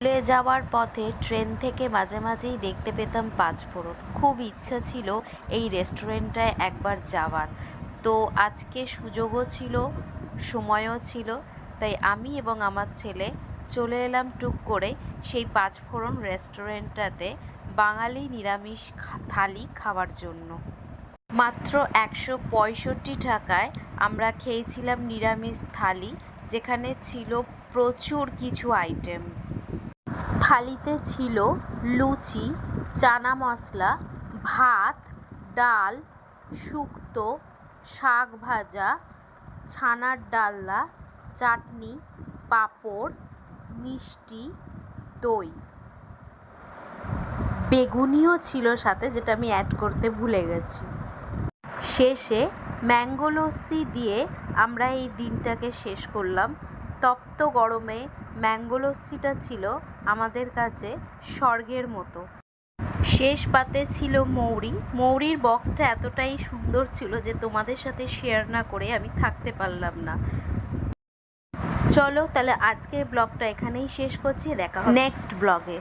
স্কুলে যাওয়ার পথে ট্রেন থেকে মাঝে মাঝেই দেখতে পেতাম পাঁচফোড়ন খুব ইচ্ছা ছিল এই রেস্টুরেন্টটায় একবার যাওয়ার। তো আজকে সুযোগও ছিল, সময়ও ছিল, তাই আমি এবং আমার ছেলে চলে এলাম টুক করে সেই পাঁচফোড়ন রেস্টুরেন্টটাতে বাঙালি নিরামিষ থালি খাওয়ার জন্য। মাত্র একশো পঁয়ষট্টি টাকায় আমরা খেয়েছিলাম নিরামিষ থালি, যেখানে ছিল প্রচুর কিছু আইটেম। থালিতে ছিল লুচি, চানা মশলা, ভাত, ডাল, শুক্তো, শাক ভাজা, ছানার ডালনা, চাটনি, পাঁপড়, মিষ্টি, দই। বেগুনিও ছিল সাথে, যেটা আমি অ্যাড করতে ভুলে গেছি। শেষে ম্যাঙ্গো লস্যি দিয়ে আমরা এই দিনটাকে শেষ করলাম। তপ্ত গরমে ম্যাঙ্গো লস্যিটা ছিল আমাদের কাছে স্বর্গের মতো। শেষ পাতে ছিল মৌরি। মৌরির বক্সটা এতটাই সুন্দর ছিল যে তোমাদের সাথে শেয়ার না করে আমি থাকতে পারলাম না। চলো তাহলে আজকের ব্লগটা এখানেই শেষ করছি। দেখা নেক্সট ব্লগে